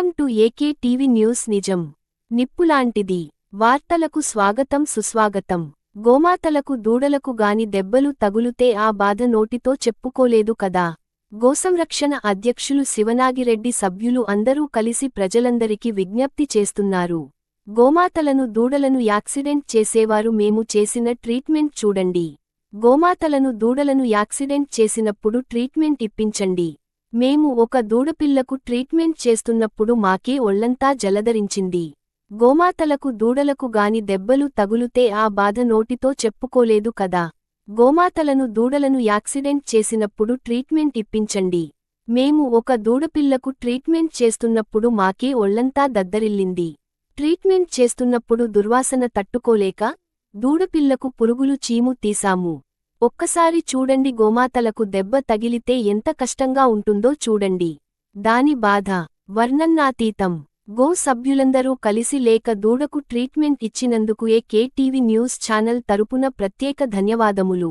Welcome to AK TV news నిజం. నిప్పులాంటిది. వార్తలకు స్వాగతం సుస్వాగతం. గోమాతలకు దూడలకు గాని దెబ్బలు తగులుతే ఆ బాధ నోటితో చెప్పుకోలేదు కదా. గోసంరక్షణ అధ్యక్షులు శివనాగిరెడ్డి సభ్యులు అందరూ కలిసి ప్రజలందరికీ విజ్ఞప్తి చేస్తున్నారు. గోమాతలను దూడలను యాక్సిడెంట్ చేసేవారు మేము చేసిన ట్రీట్మెంట్ చూడండి. గోమాతలను దూడలను యాక్సిడెంట్ చేసినప్పుడు ట్రీట్మెంట్ ఇప్పించండి. మేము ఒక దూడపిల్లకు ట్రీట్మెంట్ చేస్తున్నప్పుడు మాకే ఒళ్ళంతా జలధరించింది. గోమాతలకు దూడలకు గాని దెబ్బలు తగులుతే ఆ బాధ నోటితో చెప్పుకోలేదు కదా. గోమాతలను దూడలను యాక్సిడెంట్ చేసినప్పుడు ట్రీట్మెంట్ ఇప్పించండి. మేము ఒక దూడపిల్లకు ట్రీట్మెంట్ చేస్తున్నప్పుడు మాకే ఒళ్ళంతా దద్దరిల్లింది. ట్రీట్మెంట్ చేస్తున్నప్పుడు దుర్వాసన తట్టుకోలేక దూడపిల్లకు పురుగులు చీము తీశాము ఒక్కసారి చూడండి గోమాతలకు దెబ్బ తగిలితే ఎంత కష్టంగా ఉంటుందో చూడండి. దాని బాధ. వర్ణన్నాతీతం గో సభ్యులందరూ కలిసి లేక దూడకు ట్రీట్మెంట్ ఇచ్చినందుకు ఏ కేటీవీ న్యూస్ ఛానల్ తరపున ప్రత్యేక ధన్యవాదములు.